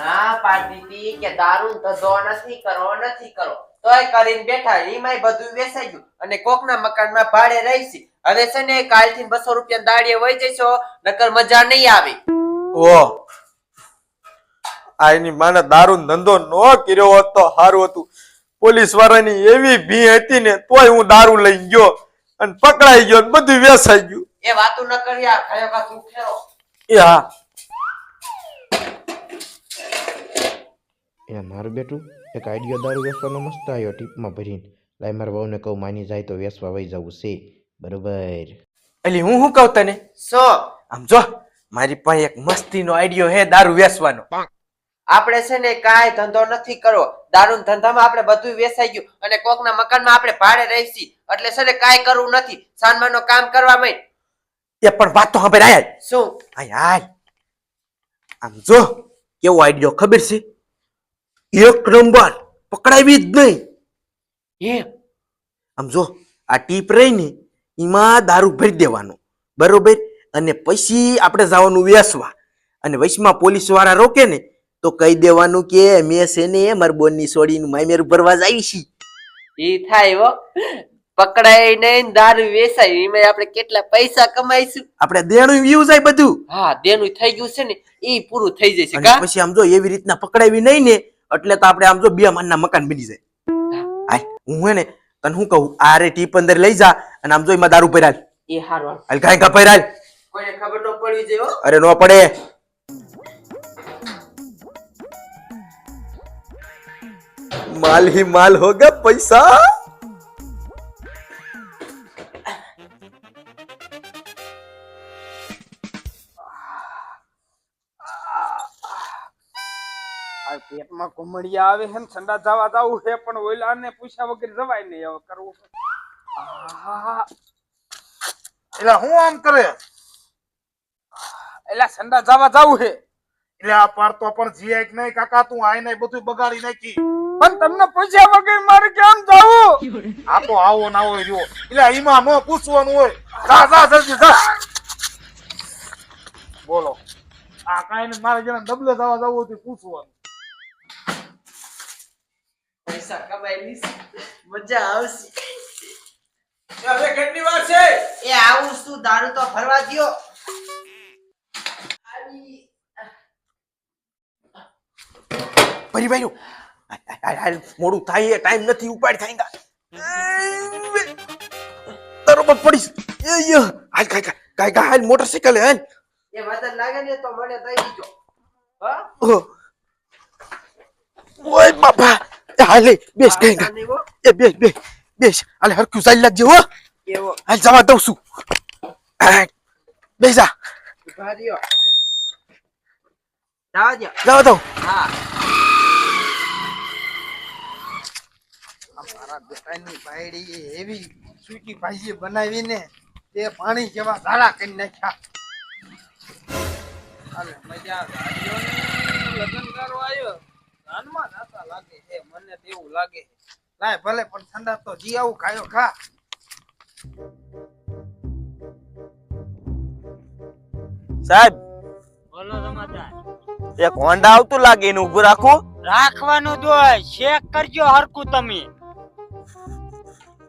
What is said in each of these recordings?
ના પાડતી કે દારૂ ધંધો નથી કરો નથી કરો. તોય કરીને બેઠા એમાંય બધું વેચાઈ ગયું. અને કોકના મકાનમાં ભાડે રહીશી હવે છે ને કાલથી બસો રૂપિયા દાડીએ વહી જઈશો નકર મજા નહીં આવે. ઓ આ એની માને દારૂ ધંધો નો કર્યો હોત તો સારું હતું. પોલીસ વાળાની એવી ભી હતી ને તોય હું દારૂ લઈ ગયો અને પકડાઈ ગયો બધું વેસાઈ ગયું. એ વાતું ન કરી યાર. ખાયો કા તું ખેરો એ હા. એ મારું બેટું એક આઈડિયો દારૂ વેસવાનો મસ્ત આવ્યો ટીપમાં ભરીને. લાય મારા વહુને કહું માની જાય તો વેસવા વહી જવું છે. બરોબર. એટલે હું શું કહું તને? સો. આમ જો મારી પાસે એક મસ્તીનો આઈડિયો હે દારૂ વેસવાનો આપણે છે ને કાંઈ ધંધો નથી કરવો. દારૂ ધંધામાં આપણે બધું વેસાઈ ગયું અને કોકના મકાનમાં આપણે ભાડે રહીશી. એટલે છે ને કાંઈ કરવું નથી. સાનમાનો કામ કરવા માંડ એ પણ વાત તો હવે આય. શું? આય આય. આમ જો કેવો આઈડિયો ખબર છે? એક નંબર. પકડાવી જ નહીં. એમ. આમ જો આ ટીપ રહી ને એમાં દારૂ ભરી દેવાનો. બરોબર? અને પછી આપણે જવાનું વેસવા. અને વૈશમાં પોલીસવાળા રોકે ને તો કહી દેવાનું કે મેં છે ને મારી બોનની સોડીનું માયમેર ભરવા જ આવી છી. ઈ થાય હો. પકડાય નહીં દારૂ વેચાય એમાં આપણે કેટલા પૈસા કમાઈશું? આપણે દેણું વ્યૂ જાય બધું. હા દેણું થઈ ગયું છે ને એ પૂરું થઈ જશે પછી આમ જો એવી રીતના પકડાવી નહીં ને એટલે તો આપણે આમ જો બે માનના મકાન બની જાય. આય હું હે ને તને હું કહું? આરે ટીપ અંદર લઈ જા અને આમ જો એમાં દારૂ પહેરાલ એ હારો હાલ. કાંઈ કા પહેરાલ કોઈને ખબર ન પડી જાય અરે નો પડે. માલ હી માલ હોગા પૈસા. પેટમાં ઘુમડિયા આવે હે ઠંડા જવા જાવું હે પણ ઓલાને પૂછ્યા વગર જવાય નહીં હવે કરવું એટલે હું આમ કરે? એલા ઠંડા જવા જાવું હે એટલે આ પાડતો પણ જીયા કે નહીં કાકા તું આઈ નહીં બધું બગાડી નાખી. પણ તમને પૂછ્યા વગર મારે કેમ જાવું? આ તો આવો ના હોય રહ્યો. એટલે એમાં નો પૂછવાનું હોય. જા જા જલ્દી જા. બોલો. આ કાઈ ને મારે જેને ડબલે જવા જવું હોય તો પૂછવાનું. પૈસા કમાઈ લઈશ મજા આવશે. હવે કેટલી વાર છે? એ આવું શું દારૂ તો ભરવા દ્યો. પરિભાઈ મોડું થાય ટાઈમ નથી ઉપાડ થાય બરોબર પડીશ હાલ હાલ મોટરસાઇકલ હાલ. એ વજન લાગે ને તો મને દઈ દીજો. હા. ઓય બાપા. હાલ બેસ કઈ. એ બેસ બેસ બેસ હાલ હરખું ચાલી લાગજે હો એવો હાલ જવા દઉં છું બેસ જવા દઉં હા મારા બેટાની બાયડી એવી સૂકી ભાજી બનાવીને તે પાણી જેવા ધારા કરી નાખ્યા. મજા લગ્ન કરો આવ્યો. નાતા લાગે છે મને તો એવું લાગે છે. લાય ભલે પણ ઠંડા તો જી આવું ખાયો ખા. સાહેબ બોલો સમાચાર. એક હોન્ડા આવતું લાગે એનું ઊભું રાખું રાખવાનું જ ચેક કરજો હરકું તમે.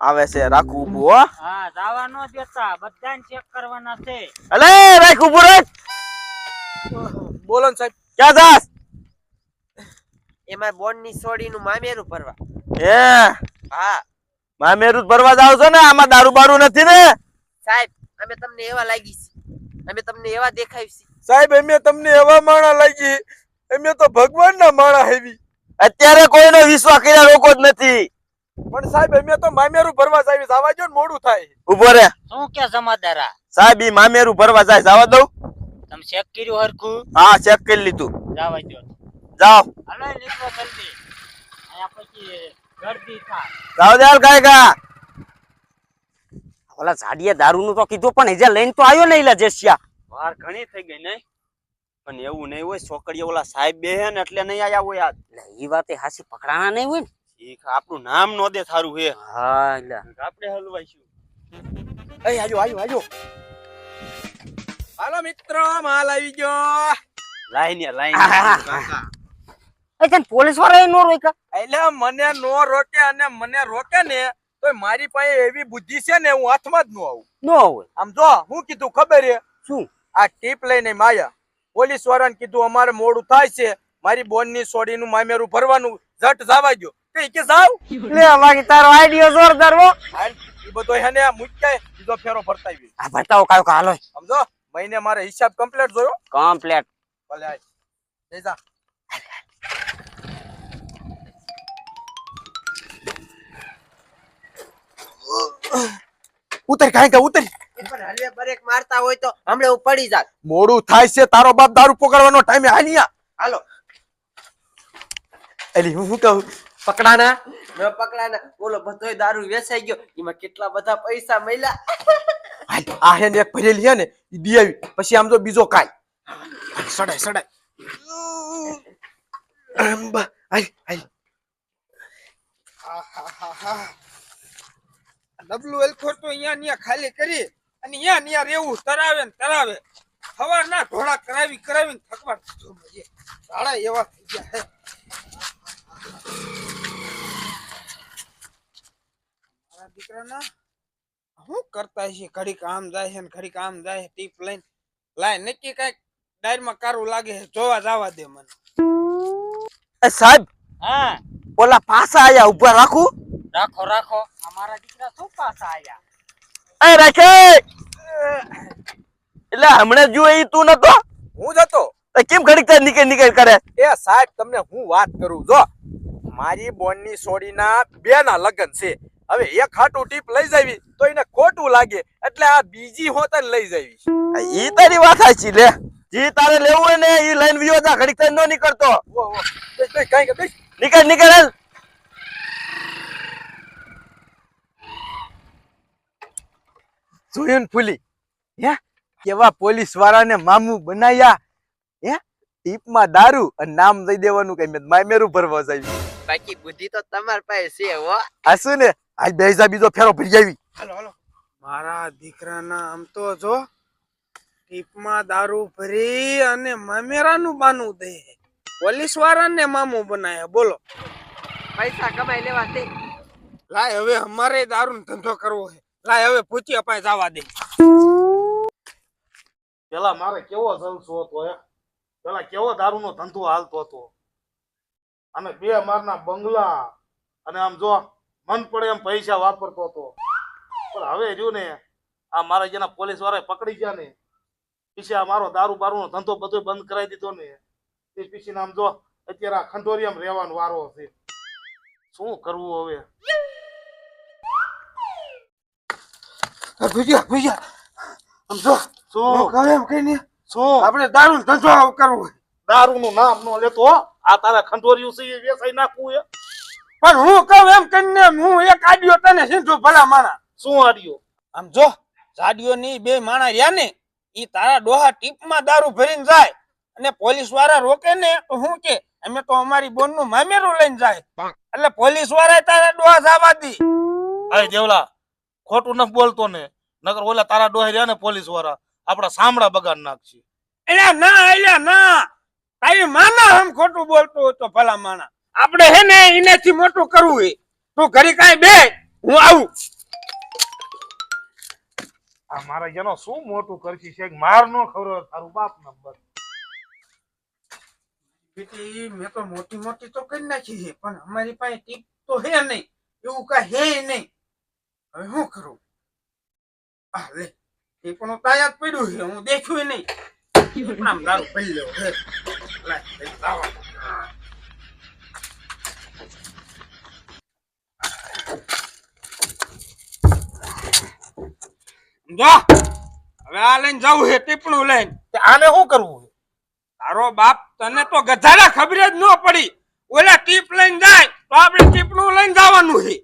આવે છે રાખું ઊભું હો. હા જવા ન દેતા બધાને ચેક કરવાના છે. અલે રાખ ઊભું રાખ. બોલો ને સાહેબ. ક્યાં જાસ એમાં બોનની સોડી નું મામેરું ભરવા. એ હા. મામેરું ભરવા જાવ છો ને? આમાં દારૂ બારૂ નથી ને? સાહેબ અમે તમને એવા લાગી છે અમે તમને એવા દેખાય છે સાહેબ અમે તમને એવા માણા લાગી. અમે તો ભગવાન ના માણા હેવી. અત્યારે કોઈનો વિશ્વાસ કર્યા લોકો જ નથી. પણ સાહેબ અમે તો મામેરું ભરવા જાય જવા જો મોડું થાય. ઊભો રે. શું કે સમાચાર સાહેબ ઈ મામેરું ભરવા જાય જવા દઉં. તમે ચેક કર્યું હરખું? હા ચેક કરી લીધું. જવા દો જાઓ. હાલો નીકળો જલ્દી અહીંયા પછી ગરદી થાય. જાઓ દે કાય કા ઓલા ઝાડીએ દારૂ નું તો કીધું પણ હજે લઈને તો આવ્યો નહીં લા જેસિયા. વાર ઘણી થઈ ગઈ નહીં? પણ એવું નહીં હોય છોકરીઓ ઓલા સાહેબ બે હે ને એટલે નહીં આયા હોય આજ. એ વાતે હાસી પકડાણા નહીં હોય ને? ઠીક આપણું નામ નો દે થારું હે. હા એટલે આપણે હલવાઈશું. એ આજો આજો આજો. હાલો મિત્રો માલ આવી ગયો. Line line. કાકા. તને પોલીસવાળા નો રોક્યા? એટલે મને નો રોકે અને મને રોકે ને તો મારી પાસે એવી બુદ્ધિ છે ને હું હાથમાં જ નો આવું. નો આવું આમ જો હું કીધું ખબર છે શું? આ ટીપ લઈને માયા. પોલીસ વાળાને કીધું અમારે મોડું થાય છે. મારી બોનની સોડીનું મામેરું ભરવાનું ઝટ જવા દો કે કે જાવ? લે બાકી તારો આઈડિયો જોરદાર હો. એ બધો હેને મૂક્યા બીજો ફેરો ભરતાવી આ બતાવો કાયો કાલો સમજો? મહિને મારે હિસાબ કમ્પ્લીટ જોયો? કમ્પ્લેટ ભલે આય જઈ જા. ઉતર કાંઈ કે ઉતર. હલવે બ્રેક મારતા હોય તો હમણે હું પડી જાત મોડું થાય છે તારો બાપ દારૂ પકડવાનો ટાઈમ હાલ્યા હાલો. એલી હું શું કહું? પકડાના? ન પકડાના. બોલો બધોય દારૂ વેચાઈ ગયો. એમાં કેટલા બધા પૈસા મળ્યા? હાલ, આ હે ને એક ભરેલી હે ને ઈ દી આવી. પછી આમ તો બીજો કાઈ સડાય સડાય. આમ બા, હા હાલ. ડબલું એલખોર તો અહીંયા ને અહીંયા ખાલી કરી અને અહીંયા ને અહીંયા રહેવું તરાવે ને તરાવે. સવાર ના ઢોળા કરાવી કરાવીને થકવા દીધો એવા થઈ ગયા હે. મારા દીકરાના શું કરતા છે ઘડીક આમ જાય છે ને ઘડીક આમ જાય છે ટીપ લઈને. લાય નક્કી કંઈક ડાયરમાં કારું લાગે છે જોવા જવા દે મને. સાહેબ હા. ઓલા પાસા આયા ઊભા રાખું. રાખો રાખો. અમારા દીકરા શું પાછા આયા? એ રાખે એટલે હમણાં જો ઈ તું નતો? હું જતો કેમ ઘડીક થાય નીકળ નીકળ કરે? એ સાહેબ તમને હું વાત કરું જો. મારી બોનની સોડીના બે ના લગન છે. હવે એક હાટું ટીપ લઈ જાવી તો એને ખોટું લાગે. એટલે આ બીજી હોતન લઈ જાવી ઈ તારી વાત સાચી લે. જી તારે લેવું હોય ને ઈ લઈને વિયો જા ઘડીક થાય નો નીકળતો. નીકળ નીકળ જોયું ને ફૂલી? હે? કેવા પોલીસ વાળાને મામું બનાયા? હે? ટીપમાં દારૂ અને નામ દઈ દેવાનું કઈ મેં મામેરું ભરવા જાય. બાકી બુદ્ધિ તો તમાર પાસે છે હો. હાસુ ને? આજ બેજા બીજો ફેરો ભરી આવી. હાલો હાલો. મારા દીકરાના આમ તો જો ટીપમાં દારૂ ભરી અને મામેરાનું બાનું દે. પોલીસ વાળાને મામું બનાયા બોલો. પૈસા કમાઈ લેવા તે લાય હવે અમારે દારૂ ધંધો કરવો છે. લાય, હવે પૂછી અપાય જવા દે. પેલા મારે કેવો જલસો હતો પેલા કેવો દારૂનો ધંધો હાલતો હતો? અને બે મારના બંગલા, અને આમ જો મન પડે એમ પૈસા વાપરતો હતો. પણ હવે રહ્યું ને, આ મારા જેના પોલીસવાળા પકડી ગયા ને, પીછે મારો દારૂ બારૂનો ધંધો બધો બંધ કરાવી દીધો ને, એ પીછી આમ જો અત્યારે આ ખંડોરિયામાં રહેવાનો વારો છે. શું કરવું હવે? ભૂજ્યા ભૂજ્યા આમ જો શું કહે એમ કઈ નહીં શું આપણે દારૂ ધંધો કરવો દારૂ નું નામ નો લેતો આ તારા ખંડોરિયું છે એ વેચાઈ નાખવું એ પણ હું કહું એમ કરીને હું એક આડિયો તને સીધું ભલા માણા શું આડિયો? આમ જો જાડિયો ની બે માણા રહ્યા ને ઈ તારા ડોહા ટીપમાં દારૂ ભરીને જાય અને પોલીસવાળા રોકે ને તો હું કે અમે તો અમારી બોનનું મામેરું લઈને જાય. એટલે પોલીસવાળા તારા ડોહા જવા દી. અરે દેવલા ખોટું નથી બોલતો ને નગર ઓલા તારા ડોહે રહ્યા ને પોલીસવાળા આપડા સામડા બગાડ નાખશે. એલા ના એલા ના. તારી માના હમ ખોટું બોલતો હોય તો ભલા માણા આપણે હે ને એનાથી મોટું કરવું હે. તું ઘરે કાઈ બે હું આવું. આ મારા જેનો શું મોટું કરશી છે માર નો ખબર તારું બાપ નંબર બેટી મેં તો મોટી મોટી તો કરી નાખી છે પણ અમારી પાસે ટીપ તો હે નહીં. એવું કઈ હે નહીં. હવે શું કરું? આ લે ટીપણું તાયા જ પડ્યું છે હું દેખ્યું નહીં. આમ દારૂ હે. જો હવે આ લઈને જવું છે ટીપણું લઈને. આને શું કરવું? તારો બાપ તને તો ગધાડા ખબર જ ન પડી. ઓલા ટીપ લઈને જાય તો આપણે ટીપણું લઈને જવાનું છે.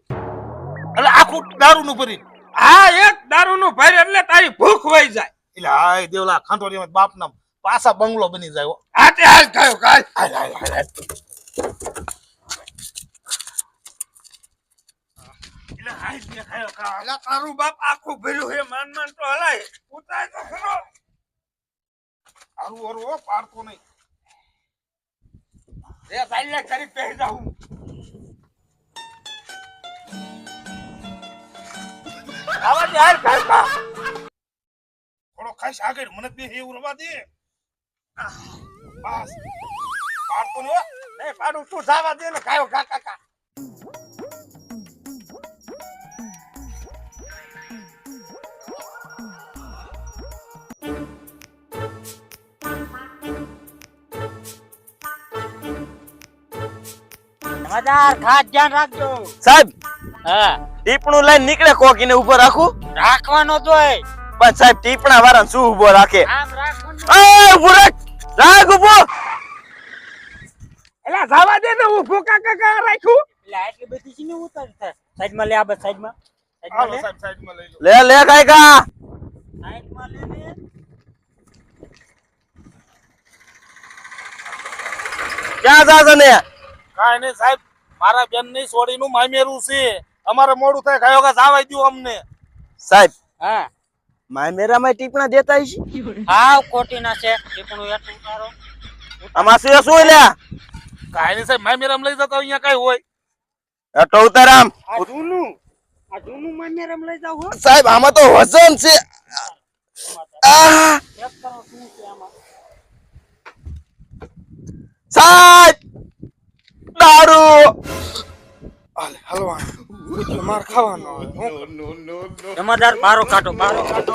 એટલે આખું દારૂ નું ભરી હા એક દારૂનું ભરી એટલે તારી ભૂખ વહી જાય. એટલે હા દેવલા ખંડોરિયા બાપ નામ પાછા બંગલો બની જાય હો. આજ થયો કાલ. એટલે તારું બાપ આખું ભર્યું હે માન માન તો હલાય. ઉતાર તો ખરો હારું હો, નહીં. એ ચાલ્યા કરી પહેરી જાઉં. આવા દે હાલ ઘરમાં થોડો ખાઈશ આગળ મને બે એવું રવા દે. બસ. પાડતો ને હો. નહીં પાડું તું જવા દે ને કાકા. ધ્યાન રાખજો. સાહેબ. હા. ટીપણું લઈને નીકળે કોક એને ઊભો રાખું? રાખવાનો જોય પણ સાહેબ ટીપણા વાળા શું ઊભો રાખે? આમ રાખવાનું. ઊભો રાખ! રાખ ઊભો એલા જવા દે ને હું ભૂકા કાકા રાખ્યું? એટલે આટલી બધી છે ને ઉતારી થાય સાઈડમાં લે આ બસ સાઈડમાં. સાઈડમાં લે. સાહેબ સાઈડમાં લઈ લો. લે લે કાઈ કા સાઈડમાં લે ને ક્યાં જાશે ને? કાઈ નહીં સાહેબ મારા બેનની સોડીનું મામેરું છે. અમારે મોડું થાય કયો કે જાવાય દઉં અમને. સાહેબ હા. માય મેરામાં ટીપણા દેતા હશે? હા ના છે. ટીપણું એટલું ઉતારો. આમાં શું શું લે કાંઈ નહીં સાહેબ મામેરામ લઈ જતા અહીંયા કઈ હોય? અટો ઉતારામ આ જૂનું. આ જૂનું માન્યરમ લઈ જાવ હો. સાહેબ આમાં તો વજન છે. આ ચેક કરો શું છે આમાં? સાહેબ દારૂ. હાલે હલવા. એટલે માર ખાવાનો. હું. જમાદાર બારો કાઢો બારો કાઢો.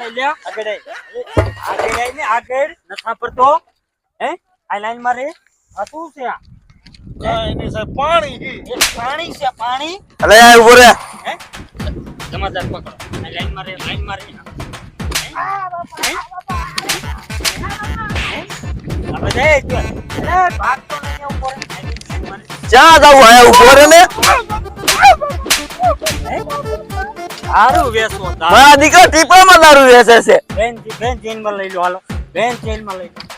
આગળ. આગળ આય આગળ. નથા પડતો હે? આ લાઈન મારે આ શું છે આ? સાહેબ પાણી. એ પાણી છે પાણી. અલે ઊભો રે. હે? જમાદાર પકડો. આ લાઈન મારે લાઈન મારે ક્યાં જાવું આયા ઊભો રે ને. સારું વેચો. મારા દીકરા ટીપામાં દારૂ વેચે છે. બેન બેન જેલમાં લઈ લો હાલો. બેન જેલમાં લઈ લો.